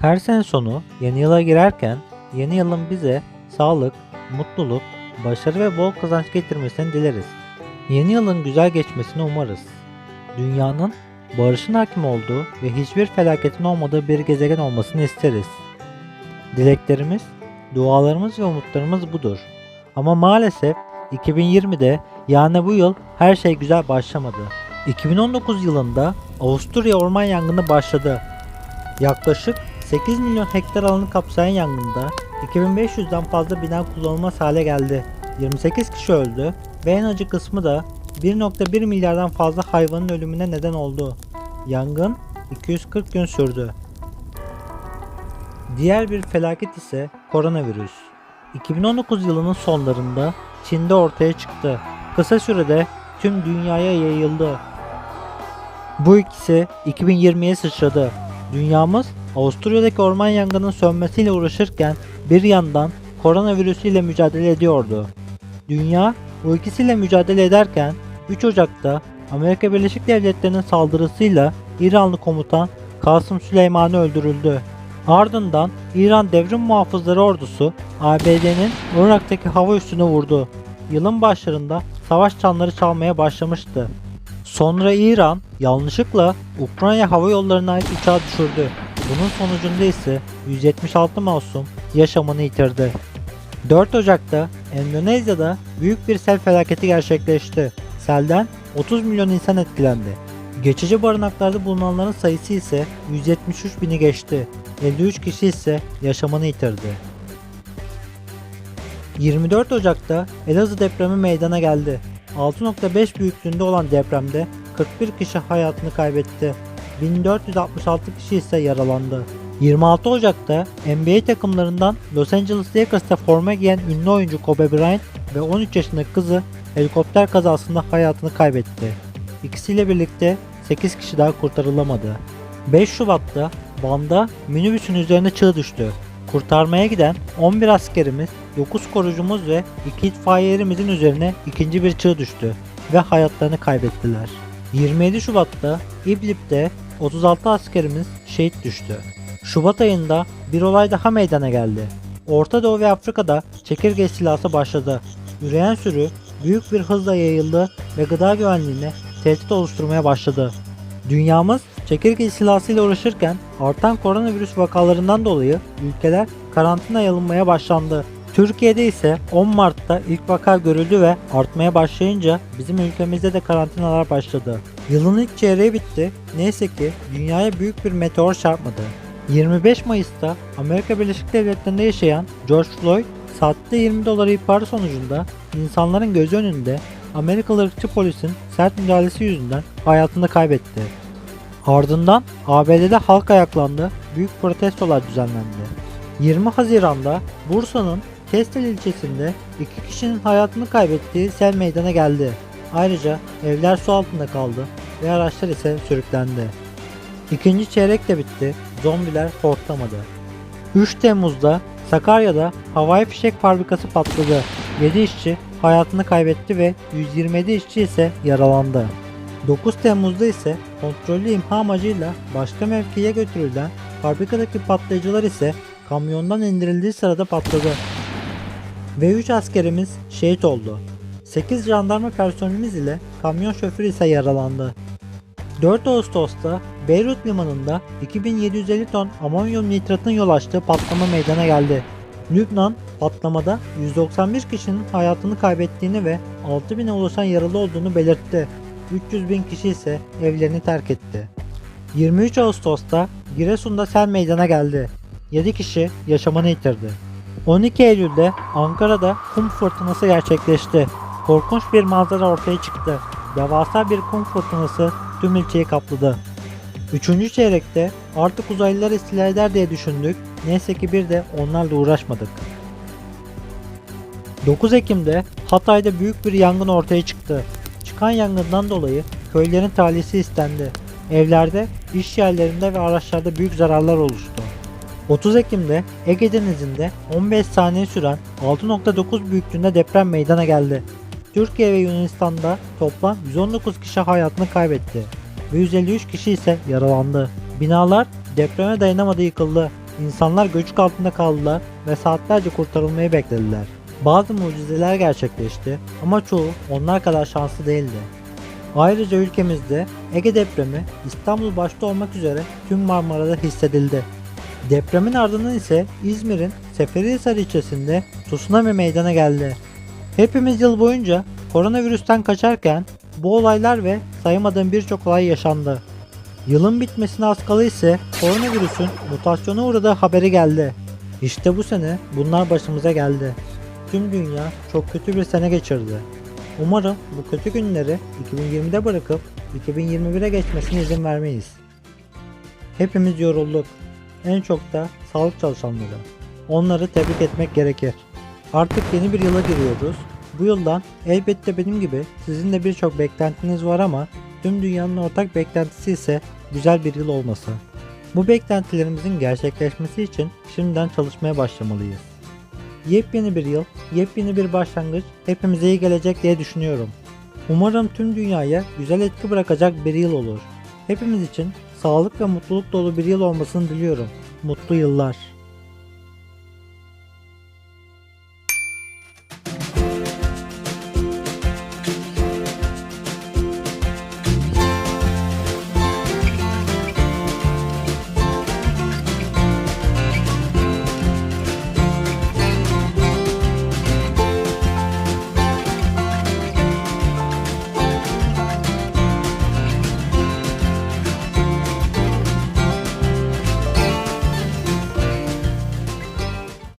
Her sene sonu yeni yıla girerken yeni yılın bize sağlık, mutluluk, başarı ve bol kazanç getirmesini dileriz. Yeni yılın güzel geçmesini umarız. Dünyanın barışın hakim olduğu ve hiçbir felaketin olmadığı bir gezegen olmasını isteriz. Dileklerimiz, dualarımız ve umutlarımız budur. Ama maalesef 2020'de yani bu yıl her şey güzel başlamadı. 2019 yılında Avusturya orman yangını başladı. Yaklaşık 8 milyon hektar alanı kapsayan yangında 2500'den fazla bina kullanılmaz hale geldi. 28 kişi öldü ve en acı kısmı da 1.1 milyardan fazla hayvanın ölümüne neden oldu. Yangın 240 gün sürdü. Diğer bir felaket ise koronavirüs. 2019 yılının sonlarında Çin'de ortaya çıktı. Kısa sürede tüm dünyaya yayıldı. Bu ikisi 2020'ye sıçradı. Dünyamız Avusturya'daki orman yangının sönmesiyle uğraşırken bir yandan koronavirüsüyle mücadele ediyordu. Dünya bu ikisiyle mücadele ederken 3 Ocak'ta Amerika Birleşik Devletleri'nin saldırısıyla İranlı komutan Kasım Süleymani öldürüldü. Ardından İran Devrim Muhafızları Ordusu ABD'nin Irak'taki hava üssünü vurdu. Yılın başlarında savaş çanları çalmaya başlamıştı. Sonra İran yanlışlıkla Ukrayna hava yollarına ait uçağı düşürdü. Bunun sonucunda ise 176 masum yaşamını yitirdi. 4 Ocak'ta Endonezya'da büyük bir sel felaketi gerçekleşti. Selden 30 milyon insan etkilendi. Geçici barınaklarda bulunanların sayısı ise 173 bini geçti. 53 kişi ise yaşamını yitirdi. 24 Ocak'ta Elazığ depremi meydana geldi. 6.5 büyüklüğünde olan depremde 41 kişi hayatını kaybetti. 1466 kişi ise yaralandı. 26 Ocak'ta NBA takımlarından Los Angeles Lakers'ta forma giyen ünlü oyuncu Kobe Bryant ve 13 yaşındaki kızı helikopter kazasında hayatını kaybetti. İkisiyle birlikte 8 kişi daha kurtarılamadı. 5 Şubat'ta Van'da minibüsün üzerine çığ düştü. Kurtarmaya giden 11 askerimiz, 9 korucumuz ve 2 itfaiyerimizin üzerine ikinci bir çığ düştü ve hayatlarını kaybettiler. 27 Şubat'ta İdlib'de 36 askerimiz şehit düştü. Şubat ayında bir olay daha meydana geldi. Orta Doğu ve Afrika'da çekirge istilası başladı. Üreyen sürü büyük bir hızla yayıldı ve gıda güvenliğine tehdit oluşturmaya başladı. Dünyamız çekirge istilasıyla uğraşırken artan koronavirüs vakalarından dolayı ülkeler karantinaya alınmaya başlandı. Türkiye'de ise 10 Mart'ta ilk vaka görüldü ve artmaya başlayınca bizim ülkemizde de karantinalar başladı. Yılın ilk çeyreği bitti. Neyse ki dünyaya büyük bir meteor çarpmadı. 25 Mayıs'ta Amerika Birleşik Devletleri'nde yaşayan George Floyd saatte 20 dolar ihbarı sonucunda insanların gözü önünde Amerikalı ırkçı polisin sert müdahalesi yüzünden hayatını kaybetti. Ardından ABD'de halk ayaklandı, büyük protestolar düzenlendi. 20 Haziran'da Bursa'nın Kestel ilçesinde iki kişinin hayatını kaybettiği sel meydana geldi. Ayrıca evler su altında kaldı ve araçlar ise sürüklendi. İkinci çeyrek de bitti, zombiler hortlamadı. 3 Temmuz'da Sakarya'da havai fişek fabrikası patladı. 7 işçi hayatını kaybetti ve 127 işçi ise yaralandı. 9 Temmuz'da ise kontrollü imha amacıyla başka mevkiye götürülen fabrikadaki patlayıcılar ise kamyondan indirildiği sırada patladı. Ve 3 askerimiz şehit oldu. 8 jandarma personelimiz ile kamyon şoförü ise yaralandı. 4 Ağustos'ta Beyrut limanında 2750 ton amonyum nitratın yol açtığı patlama meydana geldi. Lübnan patlamada 191 kişinin hayatını kaybettiğini ve 6000'e ulaşan yaralı olduğunu belirtti. 300 bin kişi ise evlerini terk etti. 23 Ağustos'ta Giresun'da sel meydana geldi. 7 kişi yaşamını yitirdi. 12 Eylül'de Ankara'da kum fırtınası gerçekleşti. Korkunç bir manzara ortaya çıktı. Devasa bir kum fırtınası tüm ilçeyi kapladı. Üçüncü çeyrekte artık uzaylılar istila eder diye düşündük. Neyse ki bir de onlarla uğraşmadık. 9 Ekim'de Hatay'da büyük bir yangın ortaya çıktı. Çıkan yangından dolayı köylerin tahliyesi istendi. Evlerde, iş yerlerinde ve araçlarda büyük zararlar oluştu. 30 Ekim'de Ege Denizi'nde 15 saniye süren 6.9 büyüklüğünde deprem meydana geldi. Türkiye ve Yunanistan'da toplam 119 kişi hayatını kaybetti ve 153 kişi ise yaralandı. Binalar Depreme dayanamadı yıkıldı. İnsanlar göçük altında kaldılar ve saatlerce kurtarılmayı beklediler. Bazı mucizeler gerçekleşti ama çoğu onlar kadar şanslı değildi. Ayrıca ülkemizde Ege depremi İstanbul başta olmak üzere tüm Marmara'da hissedildi. Depremin ardından ise İzmir'in Seferihisar ilçesinde tsunami meydana geldi. Hepimiz yıl boyunca koronavirüsten kaçarken bu olaylar ve saymadığım birçok olay yaşandı. Yılın bitmesine az kalı ise koronavirüsün mutasyona uğradığı haberi geldi. İşte bu sene bunlar başımıza geldi. Tüm dünya çok kötü bir sene geçirdi. Umarım bu kötü günleri 2020'de bırakıp 2021'e geçmesine izin vermeyiz. Hepimiz yorulduk. En çok da sağlık çalışanları. Onları tebrik etmek gerekir. Artık yeni bir yıla giriyoruz. Bu yıldan elbette benim gibi sizin de birçok beklentiniz var ama tüm dünyanın ortak beklentisi ise güzel bir yıl olması. Bu beklentilerimizin gerçekleşmesi için şimdiden çalışmaya başlamalıyız. Yepyeni bir yıl, yepyeni bir başlangıç hepimize iyi gelecek diye düşünüyorum. Umarım tüm dünyaya güzel etki bırakacak bir yıl olur. Hepimiz için sağlık ve mutluluk dolu bir yıl olmasını diliyorum. Mutlu yıllar.